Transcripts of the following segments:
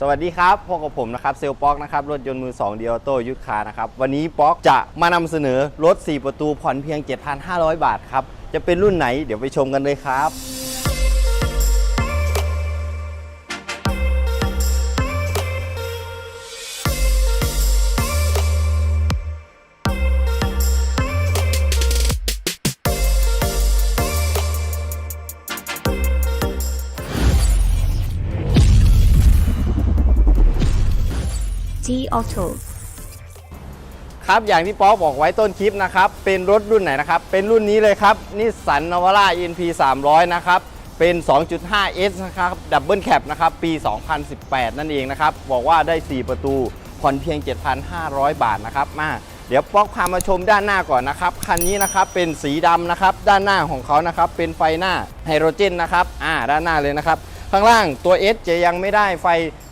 สวัสดีครับพบกับผมนะครับเซลป๊อกนะครับรถยนต์มือ 2 เดียวโตยุทธคานะครับวันนี้ป๊อกจะมานำเสนอรถ 4 ประตูผ่อนเพียง 7,500 บาทครับ จะเป็นรุ่นไหนเดี๋ยวไปชมกันเลยครับ Auto ครับอย่างที่ป๊อกบอกไว้ต้นคลิปนะครับ เป็นรถรุ่นไหนนะครับ เป็นรุ่นนี้เลยครับนิสสันนวาร่า NP 300 นะครับ เป็น 2.5S นะครับดับเบิลแคปนะครับ ปี 2018 นั่นเองนะครับ บอกว่าได้ 4 ประตูผ่อนเพียง 7,500 บาทนะครับมาเดี๋ยวป๊อกพามาชมด้านหน้าก่อนนะครับ คันนี้นะครับเป็นสีดำนะครับ ด้านหน้าของเขานะครับ เป็นไฟหน้าไฮโดรเจนนะครับ อ่า ด้านหน้าเลยนะครับ ข้างล่างตัว S จะยังไม่ได้ไฟ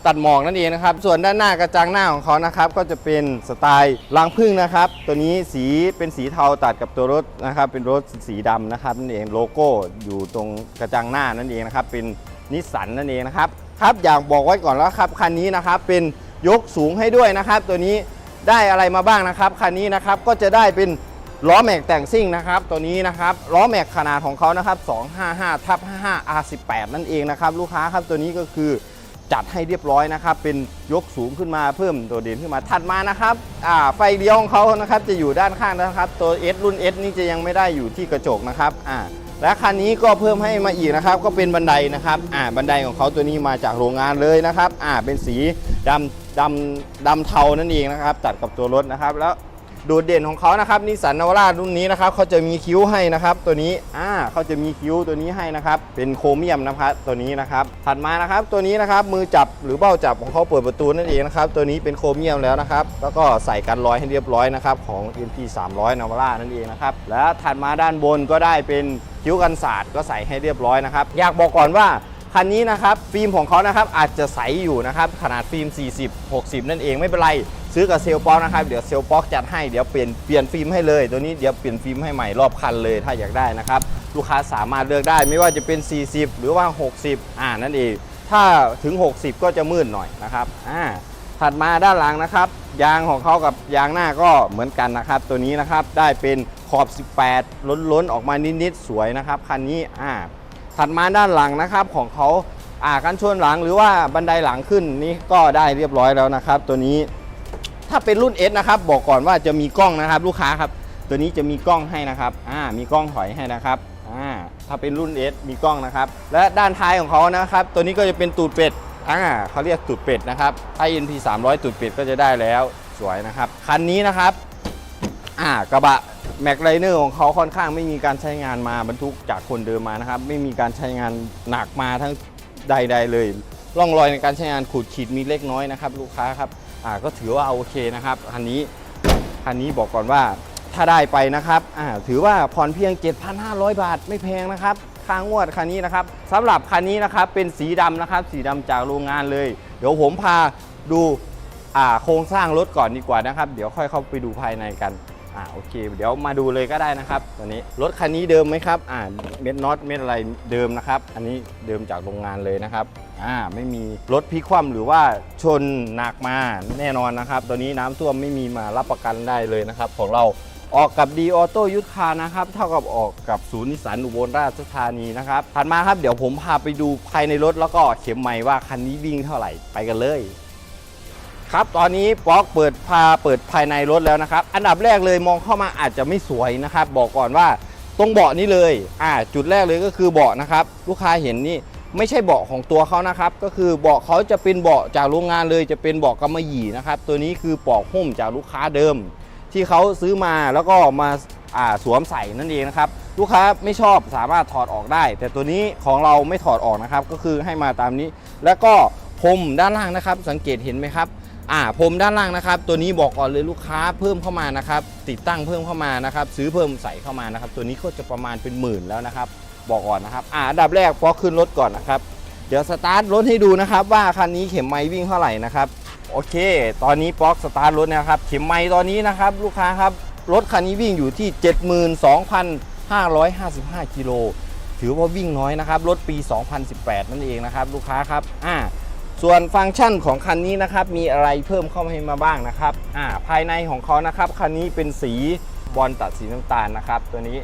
ตัดหมอกนั่นเองนะครับ ส่วนด้านหน้ากระจังหน้าของเขานะครับก็จะเป็นสไตล์ลางพึ่งนะครับ ตัวนี้สีเป็นสีเทาตัดกับตัวรถนะครับ เป็นรถสีดำนะครับนั่นเองโลโก้อยู่ตรงกระจังหน้านั่นเองนะครับ เป็นนิสสันนั่นเองนะครับครับอยากบอกไว้ก่อนแล้วครับคันนี้นะครับเป็นยกสูงให้ด้วยนะครับ ตัวนี้ได้อะไรมาบ้างนะครับคันนี้นะครับก็จะได้เป็น ล้อแม็กแต่งซิ่งนะครับ ตัวนี้นะครับล้อแม็กขนาดของเขานะครับ 255ทับ55 R18 นั่นเองนะครับ ลูกค้าครับตัวนี้ก็คือจัดให้เรียบร้อยนะครับ เป็นยกสูงขึ้นมาเพิ่มตัวเด่นขึ้นมาถัดมานะครับไฟเลี้ยวของเขานะครับจะอยู่ด้านข้างนะครับ ตัว S รุ่น S นี่จะยังไม่ได้อยู่ที่กระจกนะครับอ่าและคันนี้ก็เพิ่มให้มาอีกนะครับ ก็เป็นบันไดนะครับอ่าบันไดของเขาตัวนี้มาจากโรงงานเลยนะครับอ่าเป็นสีดำดำดำเทานั่นเองนะครับตัดกับตัวรถนะครับ แล้ว โดดเด่นของเขานะครับนิสสันนาวาร่ารุ่นนี้นะครับเขาจะมีคิ้วให้นะครับ ตัวนี้อ่าเขาจะมีคิ้วตัวนี้ให้นะครับ เป็นโครเมียมนะครับตัวนี้นะครับ ถัดมานะครับตัวนี้นะครับมือจับหรือเบ้าจับของเขาเปิดประตูนั่นเองนะครับตัวนี้เป็นโครเมียมแล้วนะครับ แล้วก็ใส่กันรอยให้เรียบร้อยนะครับของ NP 300นาวาร่านั่นเองนะครับและถัดมาด้านบนก็ได้เป็นคิ้วกันศาสตร์ก็ใส่ให้เรียบร้อยนะครับอยากบอกก่อนว่าคันนี้นะครับฟิล์มของเขานะครับอาจจะใสอยู่นะครับขนาดฟิล์ม 40 60 นั่นเองไม่เป็นไร ซื้อกับเซลล์ป๊อกนะครับเดี๋ยวเซลล์ป๊อกจัดให้เดี๋ยวเปลี่ยนเปลี่ยนฟิล์มให้เลย ตัวนี้เดี๋ยวเปลี่ยนฟิล์มให้ใหม่รอบคันเลยถ้าอยากได้นะครับลูกค้าสามารถเลือกได้ไม่ว่าจะเป็น 40 หรือว่า 60 อ่านั่นเองถ้าถึง 60 ก็จะมืดหน่อยนะครับอ่าถัดมาด้านหลังนะครับ ยางของเขากับยางหน้าก็เหมือนกันนะครับ ตัวนี้นะครับได้เป็นขอบ 18 ล้นๆ ออกมานิดๆ สวยนะครับคันนี้อ่าถัดมาด้านหลังนะครับของเขาอ่ากันชนหลังหรือว่าบันไดหลังขึ้นนี่ก็ได้เรียบร้อยแล้วนะครับ ตัวนี้ ถ้าเป็นรุ่น S นะครับบอกก่อนว่าจะมีกล้องนะครับ ลูกค้าครับ ตัวนี้จะมีกล้องให้นะครับอ่ามีกล้องถอยให้นะครับอ่าถ้าเป็นรุ่น S มีกล้องนะครับ และด้านท้ายของเขานะครับ ตัวนี้ก็จะเป็นตูดเป็ดอ่าเขาเรียกตูดเป็ดนะครับถ้า NP 300 ตูดเป็ดก็จะได้แล้วสวยนะครับคันนี้นะครับอ่ากระบะแม็กไลเนอร์ของเขาค่อนข้างไม่มีการใช้งานมาบรรทุกจากคนเดิมมานะครับ ไม่มีการใช้งานหนักมาทั้งใด ๆ เลย ร่องรอยในการใช้งานขูดขีดมีเล็กน้อยนะครับ ลูกค้าครับ อ่าก็ถือว่าโอเคนะครับคันนี้คันนี้บอกก่อนว่าถ้าได้ไปนะครับอ่าถือว่าผ่อนเพียง 7,500 บาทไม่แพงนะครับค่างวดคันนี้นะครับสำหรับคันนี้นะครับเป็นสีดำนะครับ สีดำจากโรงงานเลย เดี๋ยวผมพาดูอ่าโครงสร้างรถก่อนดีกว่านะครับ เดี๋ยวค่อยเข้าไปดูภายในกันอ่าโอเค เดี๋ยวมาดูเลยก็ได้นะครับตัวนี้รถคันนี้เดิมไหมครับอ่าเม็ดน็อตเม็ดอะไรเดิมนะครับ อันนี้เดิมจากโรงงานเลยนะครับ อ่าไม่มีรถพลิกคว่ำหรือว่าชนหนักมาแน่นอนนะครับ ตัวนี้น้ำท่วมไม่มีมารับประกันได้เลยนะครับ ของเราออกกับดีออโต้ยุทธคานะครับ เท่ากับออกกับศูนย์นิสสันอุบลราชธานีนะครับถัดมาครับเดี๋ยวผมพาไปดูภายในรถแล้วก็เข็มไม้ว่าคันนี้วิ่งเท่าไหร่ไปกันเลย ครับตอนนี้ป๊อกเปิดพาเปิดภายในรถแล้วนะครับ อันดับแรกเลยมองเข้ามาอาจจะไม่สวยนะครับ บอกก่อนว่าตรงเบาะนี้เลย อ่า จุดแรกเลยก็คือเบาะนะครับ ลูกค้าเห็นนี่ ไม่ใช่เบาะของตัวเขานะครับ ก็คือเบาะเขาจะเป็นเบาะจากโรงงานเลยจะเป็นเบาะกำมะหยี่นะครับ ตัวนี้คือปอกหุ้มจากลูกค้าเดิม ที่เขาซื้อมาแล้วก็มาาสวมใส่นั่นเองนะครับ ลูกค้าไม่ชอบสามารถถอดออกได้ แต่ตัวนี้ของเราไม่ถอดออกนะครับ ก็คือให้มาตามนี้ แล้วก็พรมด้านล่างนะครับ สังเกตเห็นไหมครับอ่าพรมด้านล่างนะครับ ตัวนี้บอกก่อนเลยลูกค้าเพิ่มเข้ามานะครับ ติดตั้งเพิ่มเข้ามานะครับ ซื้อเพิ่มใส่เข้ามานะครับ ตัวนี้ก็จะประมาณเป็นหมื่นแล้วนะครับ บอกก่อนนะครับอ่าอันดับแรกพอขึ้นรถก่อนนะครับ เดี๋ยวสตาร์ทรถให้ดูนะครับ ว่าคันนี้เข็มไม้วิ่งเท่าไหร่นะครับโอเค ตอนนี้ป๊อกสตาร์ทรถนะครับ เข็มไม้ตอนนี้นะครับ ลูกค้าครับรถคันนี้วิ่งอยู่ที่ 72,555กิโลถือว่าวิ่งน้อยนะครับ รถปี 2018 นั่นเองนะครับ ลูกค้าครับอ่าส่วนฟังก์ชันของคันนี้นะครับ มีอะไรเพิ่มเข้ามาให้มาบ้างนะครับอ่าภายในของเขานะครับ คันนี้เป็นสีบอลตัดสีน้ำตาลนะครับ ตัวนี้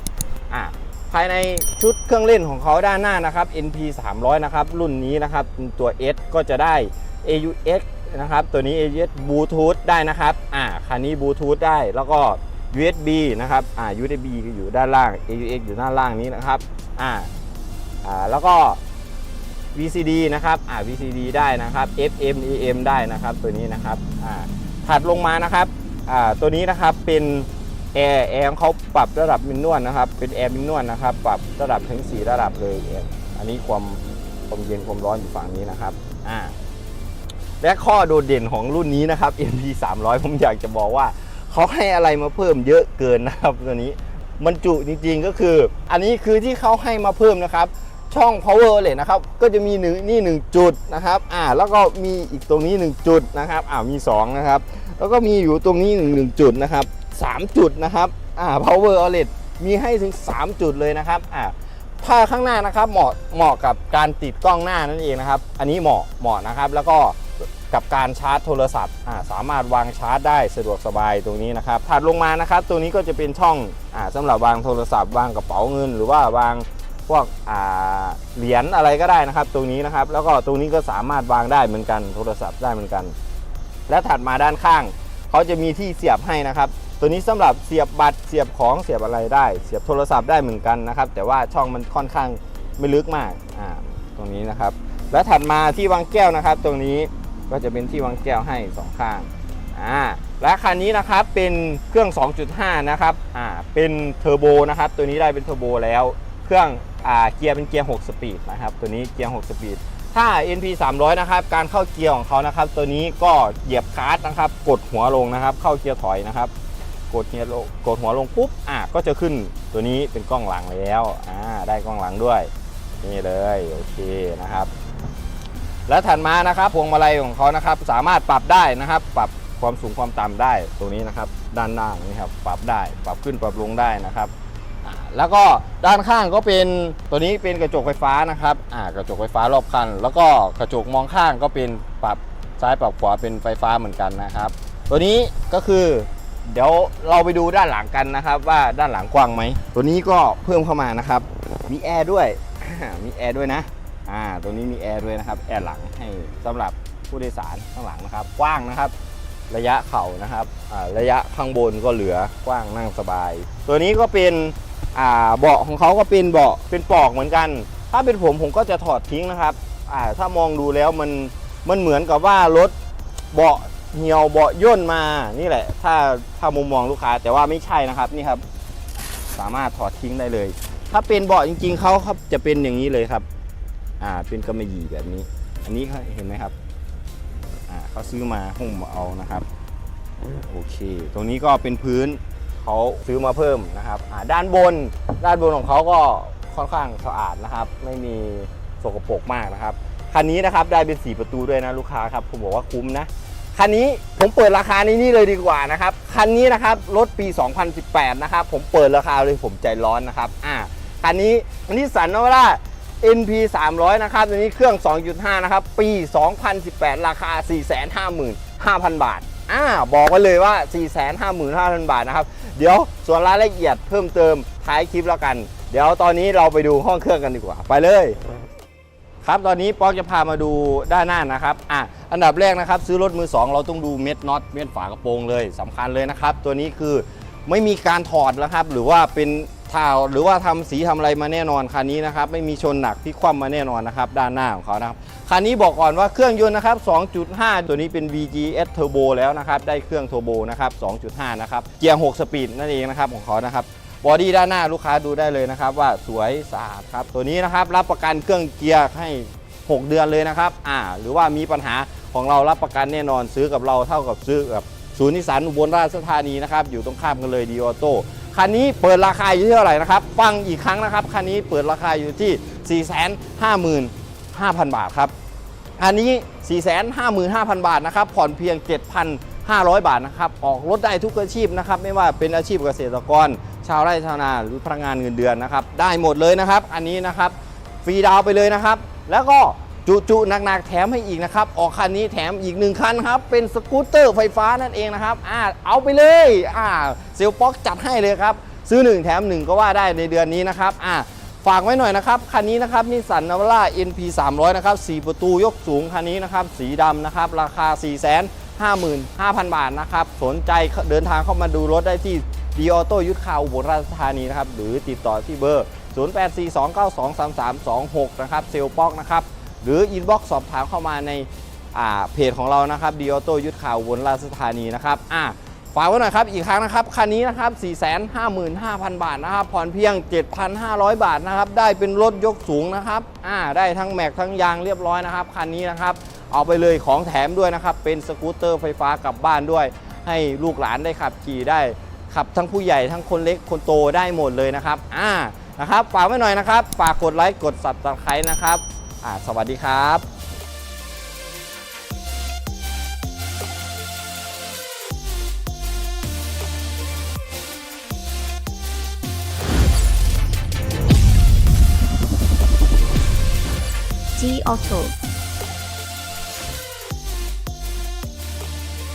อ่า ภายในชุดเครื่องเล่นของเขาด้านหน้านะครับ NP 300นะครับรุ่นนี้นะครับตัว S ก็จะได้ AUX นะครับตัวนี้ AUX Bluetooth ได้นะครับอ่าคันนี้ Bluetooth ได้แล้วก็ USB นะครับอ่า USB ก็อยู่ด้านล่าง AUX อยู่ด้านล่างนี้นะครับอ่าอ่าแล้วก็ VCD นะครับอ่า VCD ได้นะครับ FM AM ได้นะครับตัวนี้นะครับอ่าถัดลงมานะครับอ่าตัวนี้นะครับเป็น แอร์แอร์ของเขาปรับระดับมินนวลนะครับ เป็นแอร์มินนวลนะครับ ปรับระดับถึง4 ระดับเลยแอร์อันนี้ความความเย็นความร้อนอยู่ฝั่งนี้นะครับอ่าและข้อโดดเด่นของรุ่นนี้นะครับ NP 300 ผมอยากจะบอกว่าเขาให้อะไรมาเพิ่มเยอะเกินนะครับตัวนี้มันจุจริงๆก็คือ อันนี้คือที่เขาให้มาเพิ่มนะครับ ช่อง power เลยนะครับ ก็จะมีหนึ่งนี่หนึ่งจุดนะครับอ่าแล้วก็มีอีกตรงนี้หนึ่งจุดนะครับอ่ามีสองนะครับแล้วก็มีอยู่ตรงนี้หนึ่งหนึ่งจุดนะครับ สามจุดนะครับอ่า power OLED มีให้ถึง 3 จุดเลยนะครับอ่าผ้าข้างหน้านะครับเหมาะเหมาะกับการติดกล้องหน้านั่นเองนะครับ อันนี้เหมาะเหมาะนะครับ แล้วก็กับการชาร์จโทรศัพท์อ่าสามารถวางชาร์จได้สะดวกสบายตรงนี้นะครับถัดลงมานะครับ ตัวนี้ก็จะเป็นช่องอ่าสำหรับวางโทรศัพท์วางกระเป๋าเงิน หรือว่าวางพวกอ่าเหรียญอะไรก็ได้นะครับ ตรงนี้นะครับ แล้วก็ตรงนี้ก็สามารถวางได้เหมือนกันโทรศัพท์ได้เหมือนกัน และถัดมาด้านข้าง เขาจะมีที่เสียบให้นะครับ ตัวนี้สำหรับเสียบบัตรเสียบของเสียบอะไรได้ เสียบโทรศัพท์ได้เหมือนกันนะครับ แต่ว่าช่องมันค่อนข้างไม่ลึกมากอ่าตรงนี้นะครับ และถัดมาที่วางแก้วนะครับ ตรงนี้ก็จะเป็นที่วางแก้วให้สองข้างอ่าและคันนี้นะครับเป็นเครื่อง 2.5 นะครับอ่าเป็นเทอร์โบนะครับ ตัวนี้ได้เป็นเทอร์โบแล้ว เครื่องอ่าเกียร์เป็นเกียร์ 6 สปีดนะครับ ตัวนี้เกียร์ 6 สปีด ถ้า NP 300 นะครับ การเข้าเกียร์ของเขานะครับ ตัวนี้ก็เหยียบคลัตช์นะครับ กดหัวลงนะครับ เข้าเกียร์ถอยนะครับ กดเกียร์ลงกดหัวลงปุ๊บอะก็จะขึ้นตัวนี้เป็นกล้องหลังแล้วอ่าได้กล้องหลังด้วย นี่เลยโอเคนะครับ แล้วถัดมานะครับพวงมาลัยของเขานะครับ สามารถปรับได้นะครับ ปรับความสูงความต่ำได้ตรงนี้นะครับ ด้านล่างนี่ครับปรับได้ ปรับขึ้นปรับลงได้นะครับอ่าแล้วก็ด้านข้างก็เป็นตัวนี้เป็นกระจกไฟฟ้านะครับอ่ากระจกไฟฟ้ารอบคัน แล้วก็กระจกมองข้างก็เป็นปรับซ้ายปรับขวาเป็นไฟฟ้าเหมือนกันนะครับ ตัวนี้ก็คือ เดี๋ยวเราไปดูด้านหลังกันนะครับ ว่าด้านหลังกว้างไหม ตัวนี้ก็เพิ่มเข้ามานะครับ มีแอร์ด้วย มีแอร์ด้วยนะ อ่า ตัวนี้มีแอร์ด้วยนะครับ แอร์หลังให้สำหรับผู้โดยสารข้างหลังนะครับ กว้างนะครับ ระยะเข่านะครับอ่าระยะข้างบนก็เหลือกว้างนั่งสบาย ตัวนี้ก็เป็นอ่าเบาะของเขาก็เป็นเบาะเป็นปลอกเหมือนกัน ถ้าเป็นผมผมก็จะถอดทิ้งนะครับอ่าถ้ามองดูแล้วมันมันเหมือนกับว่ารถเบาะ เหี่ยวเบาะย่นมานี่แหละ ถ้าถ้ามุมมองลูกค้าแต่ว่าไม่ใช่นะครับนี่ครับ สามารถถอดทิ้งได้เลย ถ้าเป็นเบาะจริง ๆเขาครับจะเป็นอย่างนี้เลยครับ อ่าเป็นกำมะหยี่แบบนี้ อันนี้เห็นไหมครับอ่าเขาซื้อมาหุ้มเอานะครับโอเค ตรงนี้ก็เป็นพื้นเขาซื้อมาเพิ่มนะครับอ่าด้านบน ด้านบนของเขาก็ค่อนข้างสะอาดนะครับ ไม่มีสกปรกมากนะครับ คันนี้นะครับได้เป็น 4 ประตูด้วยนะลูกค้าครับผมบอกว่าคุ้มนะ คันนี้ผมเปิดราคาในนี้เลยดีกว่านะครับ คันนี้นะครับรถปี 2018 นะครับ ผมเปิดราคาเลยผมใจร้อนนะครับ อ่า คันนี้นิสสันนวาร่า NP 300 นะครับตัวนี้เครื่อง 2.5 นะครับ ปี 2018 ราคา 455,000 บาท อ่า บอกไว้เลยว่า 455,000 บาทนะครับ เดี๋ยวส่วนรายละเอียดเพิ่มเติมท้ายคลิปแล้วกัน เดี๋ยวตอนนี้เราไปดูห้องเครื่องกันดีกว่า ไปเลย ครับตอนนี้ป๊อกจะพามาดูด้านหน้านะครับอะอันดับแรกนะครับ ซื้อรถมือ 2 เราต้องดูเม็ดน็อตเม็ดฝากระโปรงเลยสำคัญเลยนะครับ ตัวนี้คือไม่มีการถอดแล้วครับ หรือว่าเป็นทาวหรือว่าทำสีทำอะไรมาแน่นอนคันนี้นะครับ ไม่มีชนหนักที่คว่ำมาแน่นอนนะครับ ด้านหน้าของเขานะครับคันนี้บอกก่อนว่าเครื่องยนต์นะครับ 2.5 ตัวนี้เป็น VGS Turbo แล้วนะครับ ได้เครื่อง Turbo นะครับ 2.5 นะครับ เกียร์ 6 สปีดนั่นเองนะครับของเขานะครับ บอดี้ด้านหน้าลูกค้าดูได้เลยนะครับ ว่าสวยสะอาดครับตัวนี้นะครับรับประกันเครื่องเกียร์ให้ 6 เดือนเลยนะครับอ่าหรือว่ามีปัญหาของเรารับประกันแน่นอนซื้อกับเราเท่ากับซื้อกับศูนย์นิสสันอุบลราชธานีนะครับอยู่ตรงข้ามกันเลยดีออโต้คันนี้เปิดราคาอยู่ที่เท่าไหร่นะครับฟังอีกครั้งนะครับคันนี้เปิดราคาอยู่ที่ 455,000 บาทครับอันนี้ 455,000 บาทนะครับผ่อนเพียง 7,500 บาทนะครับออกรถได้ทุกอาชีพนะครับไม่ว่าเป็นอาชีพเกษตรกร ชาวไร่ชาวนาหรือพนักงานเงินเดือนนะครับ ได้หมดเลยนะครับ อันนี้นะครับฟรีดาวไปเลยนะครับ แล้วก็จุจุๆหนักๆแถมให้อีกนะครับ ออกคันนี้แถมอีกหนึ่งคันครับ เป็นสกูตเตอร์ไฟฟ้านั่นเองนะครับอ่าเอาไปเลยอ่าเซลป๊อกจัดให้เลยครับ ซื้อ 1 แถม 1 ก็ว่าได้ในเดือนนี้นะครับอ่าฝากไว้หน่อยนะครับ คันนี้นะครับนิสสันนาวาร่า NP 300 นะครับ 4 ประตูยกสูงคันนี้นะครับ สีดำนะครับ ราคา 4 5 5 0 0 0 บาทนะครับ สนใจเดินทางเข้ามาดูรถได้ที่ ดีออโต้ยุทธคาอุบลราชธานีนะครับหรือติดต่อที่เบอร์ 0842923326 นะครับเซลป๊อกนะครับหรืออินบ็อกซ์สอบถามเข้ามาในาเพจของเรานะครับดีออโต้ยุทธข่าวอุบนราชธานีนะครับอ่าฝากไว้หน่อยครับ อีกครั้งนะครับ คันนี้นะครับ 455,000 บาทนะครับ ผ่อนเพียง 7,500 บาทนะครับ ได้เป็นรถยกสูงนะครับ อ่า ได้ทั้งแม็กทั้งยางเรียบร้อยนะครับ คันนี้นะครับ เอาไปเลยของแถมด้วยนะครับ เป็นสกูตเตอร์ไฟฟ้ากลับบ้านด้วย ให้ลูกหลานได้ขับขี่ได้ ขับทั้งผู้ใหญ่ทั้งคนเล็กคนโตได้หมดเลยนะครับอ่านะครับฝากไว้หน่อยนะครับฝากกดไลค์กด subscribe นะครับอ่าสวัสดีครับ G Auto